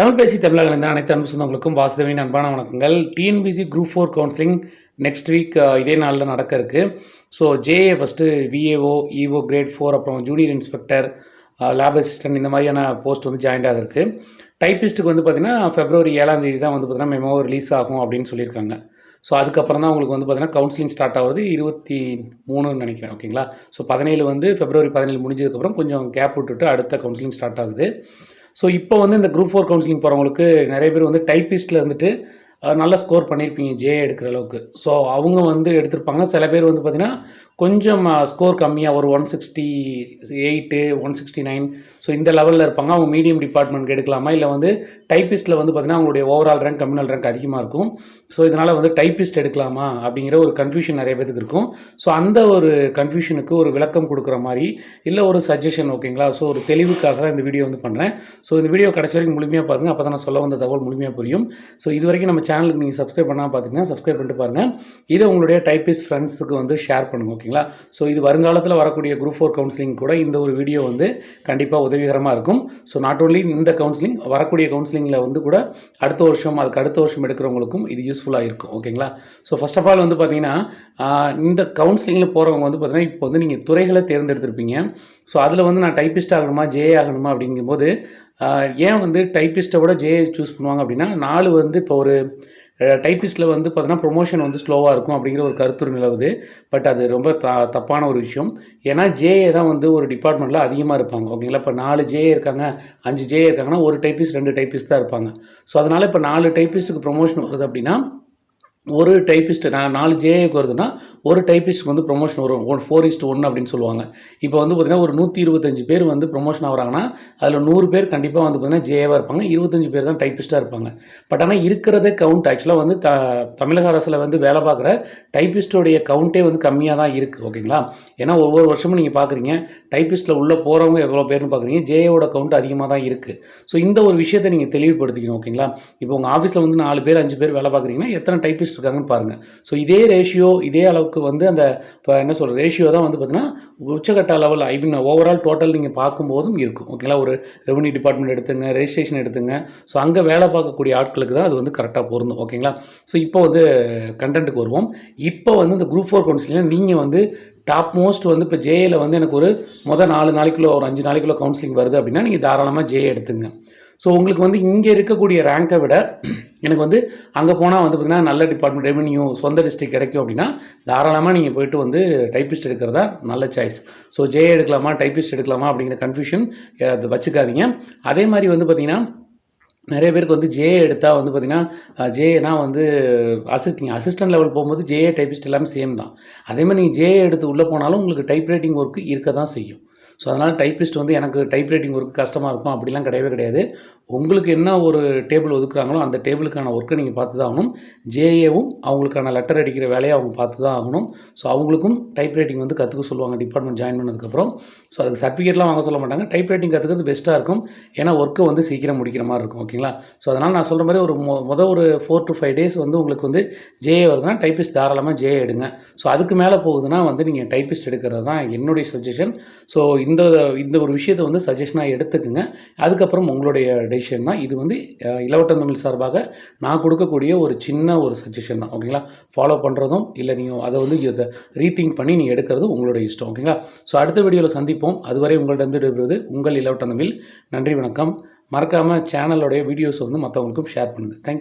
தமிழ் பேசி தமிழக இருந்த அனைத்து அன்பு சொந்தங்களுக்கும் வாசுதேவின் அன்பான வணக்கங்கள். TNPSC group four counselling next week இதே நாளில் நடக்க இருக்கு. So JA first VAO EO grade four அப்புறம் ஜூனியர் இன்ஸ்பெக்டர் லேப் அசிஸ்டன்ட் இந்த மாதிரியான போஸ்ட் வந்து ஜாயின்ட் ஆகிருக்கு டைப்பிஸ்ட்டுக்கு வந்து பார்த்திங்கன்னா ஃபெப்ரவரி ஏழாம் தேதி தான் வந்து பார்த்திங்கன்னா மெமோ ரிலீஸ் ஆகும் அப்படின்னு சொல்லியிருக்காங்க. ஸோ அதுக்கப்புறம் தான் உங்களுக்கு வந்து பார்த்திங்கன்னா கவுன்சிலிங் ஸ்டார்ட் ஆகுது இருபத்தி மூணுன்னு நினைக்கிறேன் ஓகேங்களா ஸோ பதினேழு வந்து ஃபெப்ரவரி பதினேழு முடிஞ்சதுக்கப்புறம் கொஞ்சம் கேப் விட்டுட்டு அடுத்த கவுன்சிலிங் ஸ்டார்ட் ஆகுது. ஸோ இப்போ வந்து இந்த குரூப் ஃபோர் கவுன்சிலிங் போகிறவங்களுக்கு நிறைய பேர் வந்து டைப்பிஸ்ட்டில் இருந்துட்டு நல்ல ஸ்கோர் பண்ணியிருப்பீங்க ஜே எடுக்கிற அளவுக்கு. ஸோ அவங்க வந்து எடுத்திருப்பாங்க. சில பேர் வந்து பார்த்திங்கன்னா கொஞ்சம் ஸ்கோர் கம்மியாக ஒரு one sixty eight one sixty nine so இந்த லெவலில் இருப்பாங்க. அவங்க மீடியம் டிபார்ட்மெண்ட்க்கு எடுக்கலாமா? இல்லை வந்து டைப்பிஸ்ட்டில் வந்து பார்த்திங்கன்னா அவங்களுடைய ஓவரால் ரேங்க் கம்யூனல் ரேங்க் அதிகமாக இருக்கும். ஸோ இதனால் வந்து டைப்பிஸ்ட் எடுக்கலாமா? அப்படிங்கிற ஒரு கன்ஃபியூஷன் நிறைய பேருக்கு இருக்கும். ஸோ அந்த ஒரு கன்ஃபியூஷனுக்கு ஒரு விளக்கம் கொடுக்குற மாதிரி இல்லை ஒரு சஜஷன் ஓகேங்களா ஸோ ஒரு தெளிவுக்காக தான் இந்த வீடியோ வந்து பண்ணுறேன் ஸோ இந்த வீடியோ கடைசி வரைக்கும் முழுமையாக பாருங்கள் அப்போ தான் நான் சொல்ல வந்த தகவல் முழுமையாக புரியும். ஸோ இது வரைக்கும் நம்ம சேனலுக்கு நீங்கள் சப்ஸ்கிரைப் பண்ணால் பார்த்தீங்கன்னா சப்ஸ்கிரைப் பண்ணிட்டு பாருங்கள் இதை உங்களுடைய டைப்பிஸ்ட் ஃப்ரெண்ட்ஸுக்கு வந்து ஷேர் பண்ணுங்கள் ஓகேங்களா ஸோ இது வருங்காலத்தில் வரக்கூடிய குரூப் ஃபோர் கவுன்சிலிங் கூட இந்த ஒரு வீடியோ வந்து கண்டிப்பாக உதவிகரமாக இருக்கும். ஸோ நாட் ஓன்லி இந்த கவுன்சிலிங் வரக்கூடிய கவுன்சிலிங்கில் வந்து கூட அடுத்த வருஷம் அதுக்கு அடுத்த வருஷம் எடுக்கிறவங்களுக்கும் இது யூஸ்ஃபுல்லாக இருக்கும் ஓகேங்களா ஸோ ஃபஸ்ட் ஆஃப் ஆல் வந்து பார்த்தீங்கன்னா இந்த கவுன்சிலிங்கில் போகிறவங்க வந்து பார்த்தீங்கன்னா இப்போ வந்து நீங்கள் துறைகளை தேர்ந்தெடுத்திருப்பீங்க. ஸோ அதில் வந்து நான் டைப்பிஸ்ட் ஆகணுமா ஜே ஆகணுமா அப்படிங்கும்போது ஏன் வந்து டைப்பிஸ்ட்டை விட ஜே சூஸ் பண்ணுவாங்க அப்படின்னா நாலு வந்து இப்போ ஒரு டைப்பிஸ்ட்டில் வந்து பார்த்தீங்கன்னா ப்ரொமோஷன் வந்து ஸ்லோவாக இருக்கும் அப்படிங்கிற ஒரு கருத்துரு நிலவுது பட் அது ரொம்ப த தப்பான ஒரு விஷயம். ஏன்னா ஜேஏ தான் வந்து ஒரு டிபார்ட்மெண்ட்டில் அதிகமாக இருப்பாங்க. ஓகேங்களா இப்போ நாலு ஜேஏ இருக்காங்க அஞ்சு ஜேஏ இருக்காங்கன்னா ஒரு டைப்பிஸ்ட் ரெண்டு டைப்பிஸ்ட் தான் இருப்பாங்க. ஸோ அதனால் இப்போ நாலு டைப்பிஸ்ட்டுக்கு ப்ரொமோஷன் வருது அப்படின்னா ஒரு டைப்பிஸ்ட் நான் நாலு ஜேஏக்கு வருதுன்னா ஒரு டைப்பிஸ்ட்டுக்கு வந்து ப்ரொமோஷன் வரும். ஒன் ஃபோர் இஸ்ட் ஒன் அப்படின்னு சொல்லுவாங்க. இப்போ வந்து பார்த்திங்கன்னா ஒரு நூற்றி இருபத்தஞ்சு பேர் வந்து ப்ரொமோஷன் ஆகுறாங்கன்னா அதில் நூறு பேர் கண்டிப்பாக வந்து பார்த்திங்கன்னா ஜேஏவாக இருப்பாங்க. இருபத்தஞ்சு பேர் தான் டைப்பிஸ்ட்டாக இருப்பாங்க. பட் ஆனால் இருக்கிறதே கவுண்ட் ஆக்சுவலாக வந்து த தமிழக அரசில் வந்து வேலை பார்க்குற டைப்பிஸ்டோடைய கவுண்ட்டே வந்து கம்மியாக தான் இருக்குது ஓகேங்களா ஏன்னா ஒவ்வொரு வருஷமும் நீங்கள் பார்க்குறீங்க டைப்பிஸ்ட்டில் உள்ளே போகிறவங்க எவ்வளோ பேர்னு பார்க்குறீங்க ஜேஏவோட கவுண்ட் அதிகமாக தான் இருக்குது ஸோ இந்த ஒரு விஷயத்தை நீங்கள் தெளிவுபடுத்திக்கணும். ஓகேங்களா இப்போ உங்கள் ஆஃபீஸில் வந்து நாலு பேர் அஞ்சு பேர் வேலை பார்க்குறீங்கன்னா எத்தனை டைப்பிஸ்ட் வச்சுருக்காங்கன்னு பாருங்கள் ஸோ இதே ரேஷியோ இதே அளவுக்கு வந்து அந்த இப்போ என்ன சொல்கிற ரேஷியோ தான் வந்து பார்த்தீங்கன்னா உச்சகட்ட level I mean overall total நீங்கள் பார்க்கும்போதும் இருக்கும். ஓகேங்களா ஒரு ரெவன்யூ டிபார்ட்மெண்ட் எடுத்துங்க ரெஜிஸ்ட்ரேஷன் எடுத்துங்க. ஸோ அங்கே வேலை பார்க்கக்கூடிய ஆட்களுக்கு தான் அது வந்து கரெக்டாக பொருந்தும். ஓகேங்களா ஸோ இப்போ வந்து கண்டென்ட்டுக்கு வருவோம். இப்போ வந்து இந்த குரூப் ஃபோர் கவுன்சிலிங் நீங்கள் வந்து டாப் மோஸ்ட் வந்து இப்போ ஜேஏல வந்து எனக்கு ஒரு மொதல் நாலு நாளைக்குள்ள ஒரு அஞ்சு நாளைக்குள்ள கவுன்சிலிங் வருது அப்படின்னா நீங்கள் தாராளமாக ஜேஏ எடுத்துங்க. ஸோ உங்களுக்கு வந்து இங்கே இருக்கக்கூடிய ரேங்கை விட எனக்கு வந்து அங்கே போனால் வந்து பார்த்திங்கன்னா நல்ல டிபார்ட்மெண்ட் ரெவென்யூ சொந்த டிஸ்ட்ரிக்ட் கிடைக்கும் அப்படின்னா தாராளமாக நீங்கள் போயிட்டு வந்து டைப்பிஸ்ட் எடுக்கிறதா நல்ல சாய்ஸ் ஸோ ஜே எடுக்கலாமா டைப்பிஸ்ட் எடுக்கலாமா அப்படிங்கிற கன்ஃபியூஷன் அதை வச்சுக்காதீங்க. அதே மாதிரி வந்து பார்த்திங்கன்னா நிறைய பேருக்கு வந்து ஜே எடுத்தால் வந்து பார்த்திங்கன்னா ஜேனா வந்து அசிஸ்ட் நீங்கள் அசிஸ்டன்ட் லெவல் போகும்போது ஜேஏ டைப்பிஸ்ட் எல்லாமே சேம் தான். அதே மாதிரி நீங்கள் ஜே எடுத்து உள்ளே போனாலும் உங்களுக்கு டைப் ரைட்டிங் ஒர்க்கு இருக்க தான் செய்யும். ஸோ அதனால் டைப்பிஸ்ட் வந்து எனக்கு டைப் ரைட்டிங் ஒர்க் கஷ்டமாக இருக்கும்? அப்படிலாம் கிடையவே கிடையாது. உங்களுக்கு என்ன ஒரு டேபிள் ஒதுக்குறாங்களோ அந்த டேபிளுக்கான ஒர்க்கை நீங்கள் பார்த்து தான் ஆகணும். ஜேஏவும் அவங்களுக்கான லெட்டர் அடிக்கிற வேலையை அவங்க பார்த்து தான் ஆகணும். ஸோ அவங்களுக்கும் டைப் ரைட்டிங் வந்து கற்றுக்க சொல்லுவாங்க டிபார்ட்மெண்ட் ஜாயின் பண்ணதுக்கப்புறம். ஸோ அதுக்கு சர்டிஃபிகேட்லாம் வாங்க சொல்ல மாட்டாங்க. டைப் ரைட்டிங் கற்றுக்கிறது பெஸ்ட்டாக இருக்கும். ஏன்னா ஒர்க்கை வந்து சீக்கிரம் முடிக்கிற மாதிரி இருக்கும் ஓகேங்களா ஸோ அதனால் நான் சொல்கிற மாதிரி ஒரு மொ மொதல் ஒரு ஃபோர் டு ஃபைவ் டேஸ் வந்து உங்களுக்கு வந்து ஜேஏ வருதுன்னா டைப்பிஸ்ட் தாராளமாக ஜேஏ எடுங்க. ஸோ அதுக்கு மேலே போகுதுன்னா வந்து நீங்கள் டைப்பிஸ்ட் எடுக்கிறது தான் என்னுடைய சஜஷன் ஸோ இந்த இந்த ஒரு விஷயத்தை வந்து சஜஷனாக எடுத்துக்குங்க. அதுக்கப்புறம் உங்களுடைய டெசிஷன் தான். இது வந்து அஹ், இலவட்டம் தமிழ் சார்பாக நான் கொடுக்கக்கூடிய ஒரு சின்ன ஒரு சஜஷன் தான். ஓகேங்களா ஃபாலோ பண்ணுறதும் இல்லை நீங்கள் அதை வந்து இதை ரீதிங்க் பண்ணி நீங்கள் எடுக்கிறதும் உங்களோட இஷ்டம். ஓகேங்களா ஸோ அடுத்த வீடியோவில் சந்திப்போம். அதுவரை உங்கள்கிட்ட விடுவது உங்கள் இலவட்டம் தமிழ். நன்றி வணக்கம். மறக்காமல் சேனலோடைய வீடியோஸை வந்து மற்றவங்களுக்கும் ஷேர் பண்ணுங்கள் தேங்க்யூ